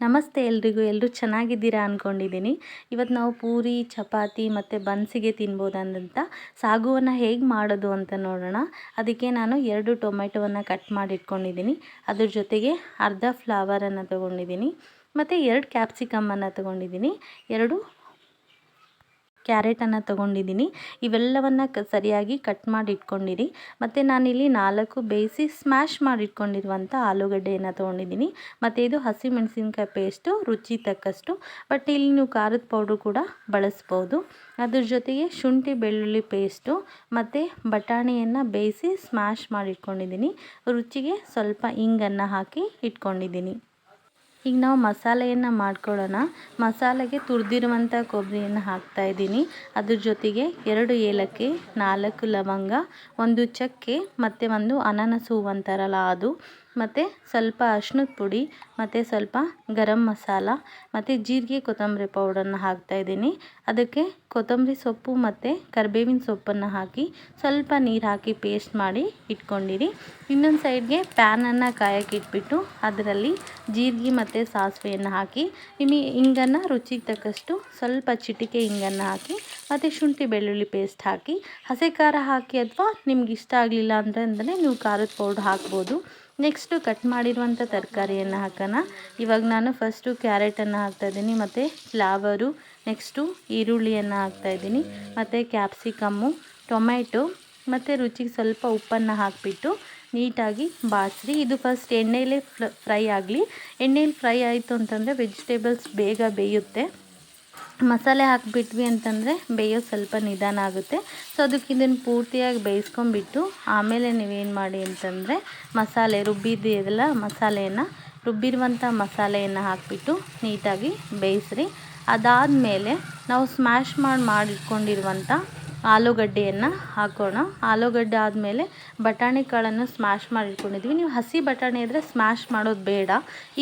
ನಮಸ್ತೆ ಎಲ್ರಿಗೂ ಎಲ್ಲರೂ ಚೆನ್ನಾಗಿದ್ದೀರಾ ಅಂದ್ಕೊಂಡಿದ್ದೀನಿ ಇವತ್ತು ನಾವು ಪೂರಿ, ಚಪಾತಿ ಮತ್ತು ಬನ್ಸಿಗೆ ತಿನ್ಬೋದಂತ ಸಾಗುವನ್ನು ಹೇಗೆ ಮಾಡೋದು ಅಂತ ನೋಡೋಣ. ಅದಕ್ಕೆ ನಾನು ಎರಡು ಟೊಮೆಟೊವನ್ನು ಕಟ್ ಮಾಡಿ ಇಟ್ಕೊಂಡಿದ್ದೀನಿ ಅದ್ರ ಜೊತೆಗೆ ಅರ್ಧ ಫ್ಲವರನ್ನು ತೊಗೊಂಡಿದ್ದೀನಿ. ಮತ್ತು ಎರಡು ಕ್ಯಾಪ್ಸಿಕಮ್ಮನ್ನು ತೊಗೊಂಡಿದ್ದೀನಿ. ಎರಡು ಕ್ಯಾರೆಟನ್ನು ತಗೊಂಡಿದ್ದೀನಿ. ಇವೆಲ್ಲವನ್ನು ಕ, ಸರಿಯಾಗಿ ಕಟ್ ಮಾಡಿ ಇಟ್ಕೊಂಡಿರಿ ಮತ್ತು ನಾನಿಲ್ಲಿ ನಾಲ್ಕು ಬೇಯಿಸಿ ಸ್ಮ್ಯಾಶ್ ಮಾಡಿ ಇಟ್ಕೊಂಡಿರುವಂಥ ಆಲೂಗಡ್ಡೆಯನ್ನು ತೊಗೊಂಡಿದ್ದೀನಿ. ಮತ್ತು ಇದು ಹಸಿಮೆಣಸಿನ್ಕಾಯಿ ಪೇಸ್ಟು, ರುಚಿ ತಕ್ಕಷ್ಟು. ಬಟ್ ಇಲ್ಲಿ ನೀವು ಖಾರದ ಪೌಡ್ರು ಕೂಡ ಬಳಸ್ಬೋದು. ಅದ್ರ ಜೊತೆಗೆ ಶುಂಠಿ ಬೆಳ್ಳುಳ್ಳಿ ಪೇಸ್ಟು ಮತ್ತು ಬಟಾಣಿಯನ್ನು ಬೇಯಿಸಿ ಸ್ಮ್ಯಾಶ್ ಮಾಡಿ ಇಟ್ಕೊಂಡಿದ್ದೀನಿ ರುಚಿಗೆ ಸ್ವಲ್ಪ ಇಂಗನ್ನು ಹಾಕಿ ಇಟ್ಕೊಂಡಿದ್ದೀನಿ. ಈಗ ನಾವು ಮಸಾಲೆಯನ್ನು ಮಾಡ್ಕೊಳ್ಳೋಣ. ಮಸಾಲೆಗೆ ತುರಿದಿರುವಂಥ ಕೊಬ್ಬರಿಯನ್ನು ಹಾಕ್ತಾಯಿದ್ದೀನಿ ಅದ್ರ ಜೊತೆಗೆ ಎರಡು ಏಲಕ್ಕಿ, ನಾಲ್ಕು ಲವಂಗ, ಒಂದು ಚಕ್ಕೆ ಮತ್ತು ಒಂದು ಅನಾನಸು ಹೂವು ಅಂತಾರಲ್ಲ ಅದು. ಮತ್ತು ಸ್ವಲ್ಪ ಅರ್ಶಿನದ ಪುಡಿ, ಮತ್ತು ಸ್ವಲ್ಪ ಗರಂ ಮಸಾಲ, ಮತ್ತು ಜೀರಿಗೆ ಕೊತ್ತಂಬರಿ ಪೌಡರನ್ನ ಹಾಕ್ತಾಯಿದ್ದೀನಿ ಅದಕ್ಕೆ ಕೊತ್ತಂಬರಿ ಸೊಪ್ಪು ಮತ್ತು ಕರಿಬೇವಿನ ಸೊಪ್ಪನ್ನು ಹಾಕಿ ಸ್ವಲ್ಪ ನೀರು ಹಾಕಿ ಪೇಸ್ಟ್ ಮಾಡಿ ಇಟ್ಕೊಂಡಿರಿ. ಇನ್ನೊಂದು ಸೈಡ್ಗೆ ಪ್ಯಾನನ್ನು ಕಾಯಕ್ಕೆ ಇಟ್ಬಿಟ್ಟು ಅದರಲ್ಲಿ ಜೀರಿಗೆ ಮತ್ತು ಸಾಸಿವೆಯನ್ನು ಹಾಕಿ ನಿಮಗೆ ಹಿಂಗನ್ನು ರುಚಿಗೆ ತಕ್ಕಷ್ಟು ಸ್ವಲ್ಪ ಚಿಟಿಕೆ ಹಿಂಗನ್ನು ಹಾಕಿ, ಮತ್ತು ಶುಂಠಿ ಬೆಳ್ಳುಳ್ಳಿ ಪೇಸ್ಟ್ ಹಾಕಿ, ಹಸಿ ಖಾರ ಹಾಕಿ ಅಥವಾ ನಿಮ್ಗೆ ಇಷ್ಟ ಆಗಲಿಲ್ಲ ಅಂದರೆ ಅಂದರೆ ನೀವು ಖಾರದ ಪೌಡ್ರ್ ಹಾಕ್ಬೋದು. ನೆಕ್ಸ್ಟು ಕಟ್ ಮಾಡಿರುವಂಥ ತರಕಾರಿಯನ್ನು ಹಾಕೋಣ. ಇವಾಗ ನಾನು ಫಸ್ಟು ಕ್ಯಾರೆಟನ್ನು ಹಾಕ್ತಾಯಿದ್ದೀನಿ ಮತ್ತು ಫ್ಲಾವರು ನೆಕ್ಸ್ಟು ಈರುಳ್ಳಿಯನ್ನು ಹಾಕ್ತಾಯಿದ್ದೀನಿ ಮತ್ತು ಕ್ಯಾಪ್ಸಿಕಮ್ಮು ಟೊಮ್ಯಾಟೊ ಮತ್ತು ರುಚಿಗೆ ಸ್ವಲ್ಪ ಉಪ್ಪನ್ನು ಹಾಕಿಬಿಟ್ಟು ನೀಟಾಗಿ ಬಾಸ್ರಿ. ಇದು ಫಸ್ಟ್ ಎಣ್ಣೆಯಲ್ಲೇ ಫ್ರೈ ಆಗಲಿ. ಎಣ್ಣೆಯಲ್ಲಿ ಫ್ರೈ ಆಯಿತು ಅಂತಂದರೆ ವೆಜಿಟೇಬಲ್ಸ್ ಬೇಗ ಬೇಯುತ್ತೆ. ಮಸಾಲೆ ಹಾಕಿಬಿಟ್ವಿ ಅಂತಂದರೆ ಬೇಯೋದು ಸ್ವಲ್ಪ ನಿಧಾನ ಆಗುತ್ತೆ. ಸೊ ಅದಕ್ಕೆ ಇದನ್ನು ಪೂರ್ತಿಯಾಗಿ ಬೇಯಿಸ್ಕೊಂಬಿಟ್ಟು ಆಮೇಲೆ ನೀವೇನು ಮಾಡಿ ಅಂತಂದರೆ ಮಸಾಲೆ ರುಬ್ಬಿದ್ದೆಯಲ್ಲ ಮಸಾಲೆಯನ್ನು ರುಬ್ಬಿರುವಂಥ ಮಸಾಲೆಯನ್ನು ಹಾಕಿಬಿಟ್ಟು ನೀಟಾಗಿ ಬೇಯಿಸ್ರಿ. ಅದಾದಮೇಲೆ ನಾವು ಸ್ಮ್ಯಾಶ್ ಮಾಡಿ ಮಾಡಿಟ್ಕೊಂಡಿರುವಂಥ ಆಲೂಗಡ್ಡೆಯನ್ನು ಹಾಕೋಣ. ಆಲೂಗಡ್ಡೆ ಆದಮೇಲೆ ಬಟಾಣಿ ಕಾಳನ್ನು ಸ್ಮ್ಯಾಶ್ ಮಾಡಿಟ್ಕೊಂಡಿದ್ವಿ. ನೀವು ಹಸಿ ಬಟಾಣಿ ಇದ್ದರೆ ಸ್ಮ್ಯಾಶ್ ಮಾಡೋದು ಬೇಡ.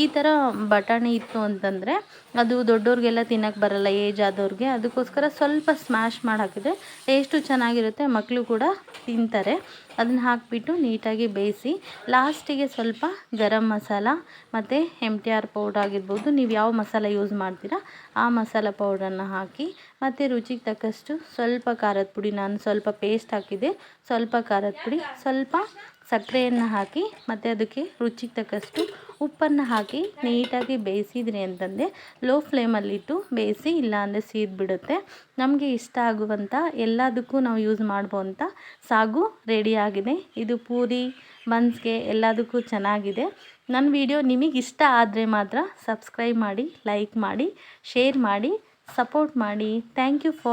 ಈ ಥರ ಬಟಾಣಿ ಇತ್ತು ಅಂತಂದರೆ ಅದು ದೊಡ್ಡವ್ರಿಗೆಲ್ಲ ತಿನ್ನೋಕ್ಕೆ ಬರಲ್ಲ, ಏಜ್ ಆದವ್ರಿಗೆ ಅದಕ್ಕೋಸ್ಕರ ಸ್ವಲ್ಪ ಸ್ಮ್ಯಾಶ್ ಮಾಡಿ ಹಾಕಿದರೆ ಟೇಸ್ಟು ಚೆನ್ನಾಗಿರುತ್ತೆ ಮಕ್ಕಳು ಕೂಡ ತಿಂತಾರೆ. ಅದನ್ನು ಹಾಕಿಬಿಟ್ಟು ನೀಟಾಗಿ ಬೇಯಿಸಿ ಲಾಸ್ಟಿಗೆ ಸ್ವಲ್ಪ ಗರಂ ಮಸಾಲ ಮತ್ತು ಎಂ ಟಿ ಆರ್ ಪೌಡ್ರ್ ಆಗಿರ್ಬೋದು. ನೀವು ಯಾವ ಮಸಾಲ ಯೂಸ್ ಮಾಡ್ತೀರಾ, ಆ ಮಸಾಲ ಪೌಡ್ರನ್ನು ಹಾಕಿ ಮತ್ತು ರುಚಿಗೆ ತಕ್ಕಷ್ಟು ಸ್ವಲ್ಪ ಖಾರದ ಪುಡಿ, ನಾನು ಸ್ವಲ್ಪ ಪೇಸ್ಟ್ ಹಾಕಿದೆ ಸ್ವಲ್ಪ ಖಾರದ ಪುಡಿ, ಸ್ವಲ್ಪ ಸಕ್ಕರೆಯನ್ನು ಹಾಕಿ ಮತ್ತು ಅದಕ್ಕೆ ರುಚಿಗೆ ತಕ್ಕಷ್ಟು ಉಪ್ಪನ್ನು ಹಾಕಿ ನೀಟಾಗಿ ಬೇಯಿಸಿದ್ರಿ ಅಂತಂದರೆ ಲೋ ಫ್ಲೇಮಲ್ಲಿಟ್ಟು ಬೇಯಿಸಿ, ಇಲ್ಲಾಂದರೆ ಸೀದ್ಬಿಡುತ್ತೆ ನಮಗೆ ಇಷ್ಟ ಆಗುವಂಥ ಎಲ್ಲದಕ್ಕೂ ನಾವು ಯೂಸ್ ಮಾಡ್ಬೋಂಥ ಸಾಗು ರೆಡಿಯಾಗಿದೆ ಇದು ಪೂರಿ, ಬನ್ಸ್ಗೆ ಎಲ್ಲದಕ್ಕೂ ಚೆನ್ನಾಗಿದೆ. ನನ್ನ ವಿಡಿಯೋ ನಿಮಗೆ ಇಷ್ಟ ಆದರೆ ಮಾತ್ರ ಸಬ್ಸ್ಕ್ರೈಬ್ ಮಾಡಿ ಲೈಕ್ ಮಾಡಿ ಶೇರ್ ಮಾಡಿ. ಸಪೋರ್ಟ್ ಮಾಡಿ. Thank you for